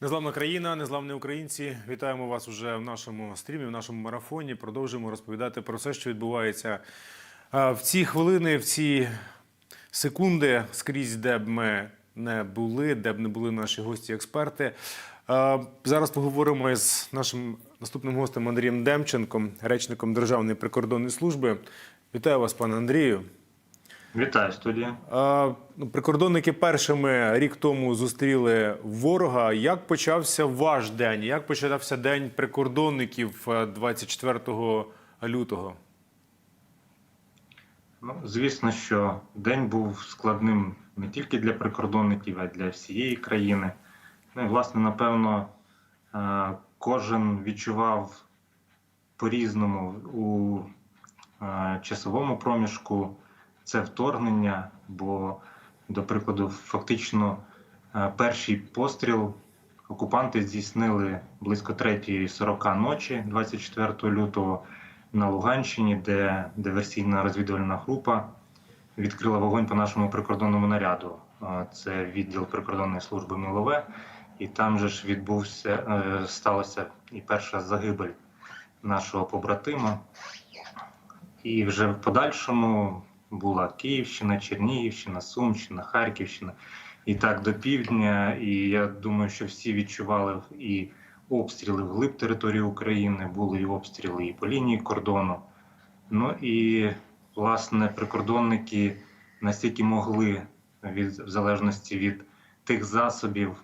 Незламна країна, незламні українці. Вітаємо вас уже в нашому стрімі, в нашому марафоні. Продовжуємо розповідати про все, що відбувається в ці хвилини, в ці секунди, скрізь, де б ми не були, де б не були наші гості-експерти. Зараз поговоримо із нашим наступним гостем Андрієм Демченком, речником Державної прикордонної служби. Вітаю вас, пане Андрію. Вітаю студія. Ну, Прикордонники першими рік тому зустріли ворога. Як почався ваш день? Як почався день прикордонників е, 24 лютого? Ну, звісно, що день був складним не тільки для прикордонників, а й для всієї країни. Ну і, власне, напевно, е, кожен відчував по-різному у е, часовому проміжку це вторгнення, бо, до прикладу, фактично е, перший постріл окупанти здійснили близько 3.40 ночі, 24 лютого, на Луганщині, де диверсійна розвідувальна група відкрила вогонь по нашому прикордонному наряду. Е, Це відділ прикордонної служби Мілове, і там же ж відбувся е, сталося і перша загибель нашого побратима. І вже в подальшому була Київщина, Чернігівщина, Сумщина, Харківщина і так до півдня. І я думаю, що всі відчували і обстріли вглиб території України, були і обстріли і по лінії кордону. Ну і власне прикордонники настільки могли, від, в залежності від тих засобів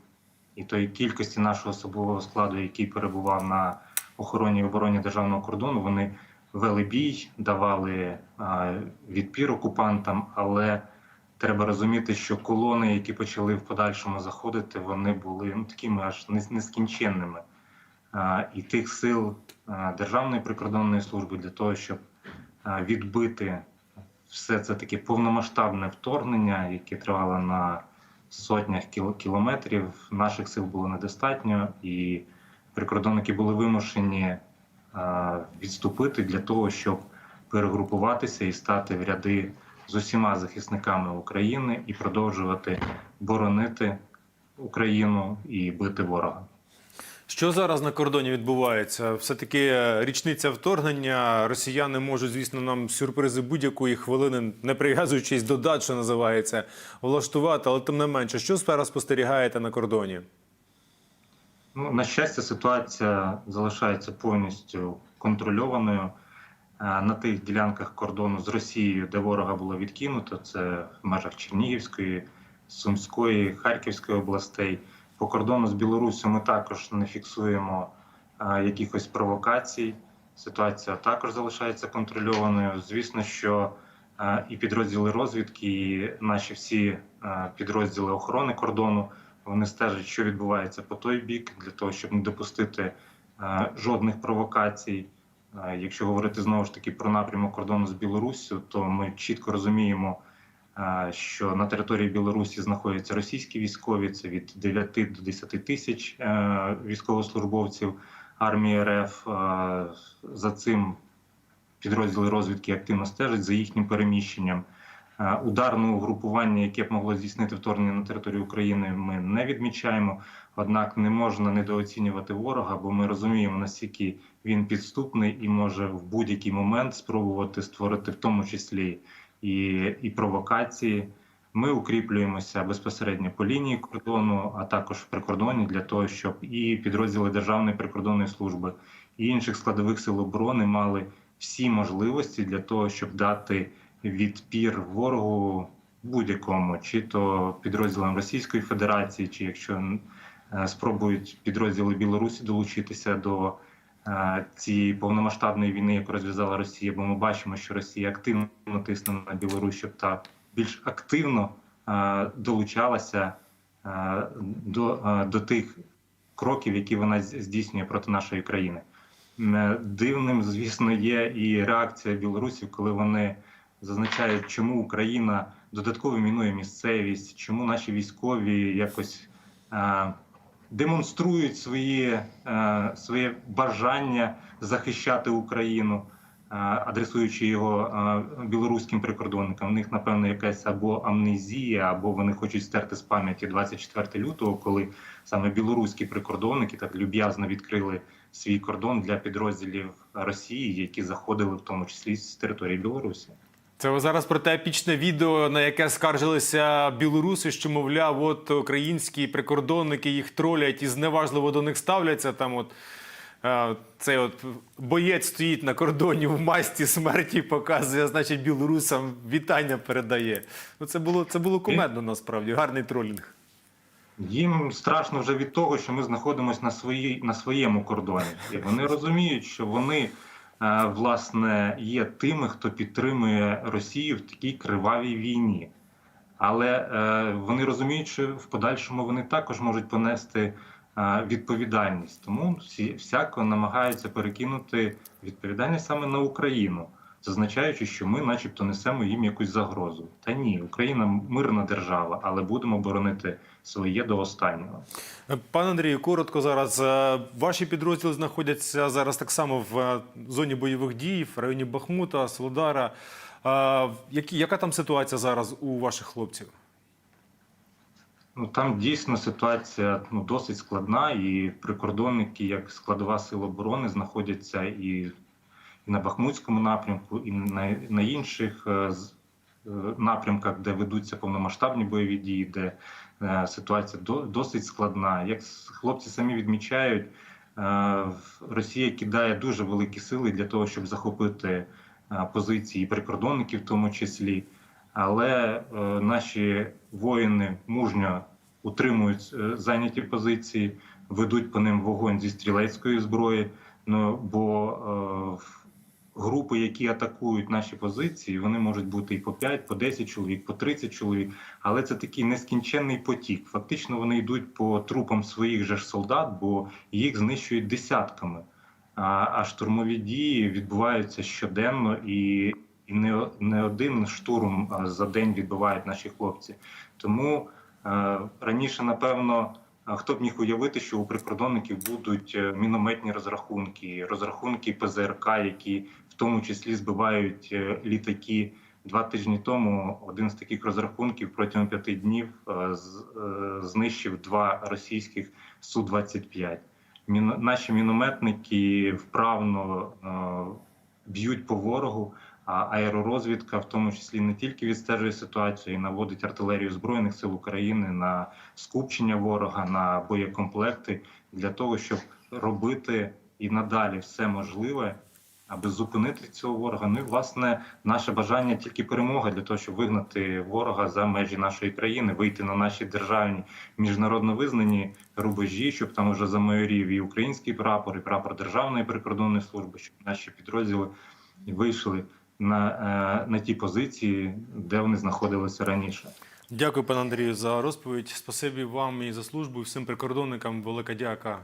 і тої кількості нашого особового складу, який перебував на охороні і обороні державного кордону, вони вели бій, давали відпір окупантам, але треба розуміти, що колони, які почали в подальшому заходити, вони були ну, такими аж нескінченними. І тих сил Державної прикордонної служби для того, щоб відбити все це таке повномасштабне вторгнення, яке тривало на сотнях кілометрів, наших сил було недостатньо, і прикордонники були вимушені відступити для того, щоб перегрупуватися і стати в ряди з усіма захисниками України і продовжувати боронити Україну і бити ворога. Що зараз на кордоні відбувається? Все-таки е, річниця вторгнення. Росіяни можуть, звісно, нам сюрпризи будь-якої хвилини, не прив'язуючись до дат, що називається, влаштувати, але тим не менше, що зараз спостерігаєте на кордоні? Ну, на щастя, ситуація залишається повністю контрольованою. Е, На тих ділянках кордону з Росією, де ворога було відкинуто, це в межах Чернігівської, Сумської, Харківської областей. По кордону з Білоруссю ми також не фіксуємо е, якихось провокацій. Ситуація також залишається контрольованою. Звісно, що е, і підрозділи розвідки, і наші всі підрозділи охорони кордону вони стежать, що відбувається по той бік, для того, щоб не допустити е, жодних провокацій. Е, Якщо говорити знову ж таки про напрямок кордону з Білоруссю, то ми чітко розуміємо, е, що на території Білорусі знаходяться російські військові, це від 9 до 10 тисяч військовослужбовців армії РФ. За цим підрозділи розвідки активно стежать за їхнім переміщенням. Е, Ударного угрупування, яке б могло здійснити вторгнення на територію України, ми не відмічаємо. Однак не можна недооцінювати ворога, бо ми розуміємо, наскільки він підступний і може в будь-який момент спробувати створити в тому числі і, і провокації. Ми укріплюємося безпосередньо по лінії кордону, а також в прикордоні для того, щоб і підрозділи Державної прикордонної служби і інших складових сил оборони мали всі можливості для того, щоб дати відпір ворогу будь-якому, чи то підрозділам Російської Федерації, чи якщо е, спробують підрозділи Білорусі долучитися до е, цієї повномасштабної війни, яку розв'язала Росія, бо ми бачимо, що Росія активно тисне на Білорусь, щоб та більш активно е, долучалася до, до тих кроків, які вона здійснює проти нашої країни. Дивним, звісно, є і реакція білорусів, коли вони зазначають, чому Україна додатково мінує місцевість, чому наші військові якось е, демонструють свої, е, своє бажання захищати Україну. адресуючи його е, білоруським прикордонникам, в них напевно якась або амнезія, або вони хочуть стерти з пам'яті 24 лютого, коли саме білоруські прикордонники так люб'язно відкрили свій кордон для підрозділів Росії, які заходили в тому числі з території Білорусі. Це ви зараз про те епічне відео, на яке скаржилися білоруси, що мовляв, от українські прикордонники їх тролять і зневажливо до них ставляться. Там от е, цей от боєць стоїть на кордоні в масті смерті, показує, значить, білорусам вітання передає. Ну це було це було кумедно насправді, гарний тролінг. Їм страшно вже від того, що ми знаходимося на своїй на своєму кордоні, і вони розуміють, що вони власне є тими, хто підтримує Росію в такій кривавій війні. Але е, вони розуміють, що в подальшому вони також можуть понести е, відповідальність. Тому всі всяко намагаються перекинути відповідальність саме на Україну, зазначаючи, що ми, начебто, несемо їм якусь загрозу. Та ні, Україна мирна держава, але будемо боронити своє до останнього. Е, Пане Андрію, коротко зараз. Е, Ваші підрозділи знаходяться зараз так само в е, зоні бойових дій, в районі Бахмута, Солодара. Які, яка там ситуація зараз у ваших хлопців? Ну там дійсно ситуація ну досить складна, і прикордонники, як складова сил оборони, знаходяться і на Бахмутському напрямку, і на, на інших е, е, напрямках, де ведуться повномасштабні бойові дії, де е, ситуація досить складна. Як хлопці самі відмічають, Росія кидає дуже великі сили для того, щоб захопити позиції прикордонників, в тому числі. Але е, наші воїни мужньо утримують е, зайняті позиції, ведуть по ним вогонь зі стрілецької зброї. Ну бо е, групи, які атакують наші позиції, вони можуть бути і по 5, по 10 чоловік, по 30 чоловік. Але це такий нескінченний потік. Фактично вони йдуть по трупам своїх же ж солдат, бо їх знищують десятками. А, а штурмові дії відбуваються щоденно і, і не, не один штурм за день відбувають наші хлопці. Тому е, раніше, напевно, хто б міг уявити, що у прикордонників будуть е, мінометні розрахунки, розрахунки ПЗРК, які в тому числі збивають е, літаки. Два тижні тому один з таких розрахунків протягом п'яти днів е, знищив два російських Су-25. Мін... Наші мінометники вправно б'ють по ворогу, аеророзвідка в тому числі не тільки відстежує ситуацію і наводить артилерію збройних сил України на скупчення ворога, на боєкомплекти для того, щоб робити і надалі все можливе, аби зупинити цього ворога. Ну і власне наше бажання тільки перемога для того, щоб вигнати ворога за межі нашої країни, вийти на наші державні міжнародно визнані рубежі, щоб там уже замайорів і український прапор, і прапор Державної прикордонної служби, щоб наші підрозділи вийшли на, е, на ті позиції, де вони знаходилися раніше. Дякую, пане Андрію, за розповідь. Спасибі вам і за службу, і всім прикордонникам. Велика дяка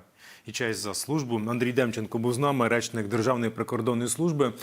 і честь за службу. Андрій Демченко був з нами, речник Державної прикордонної служби.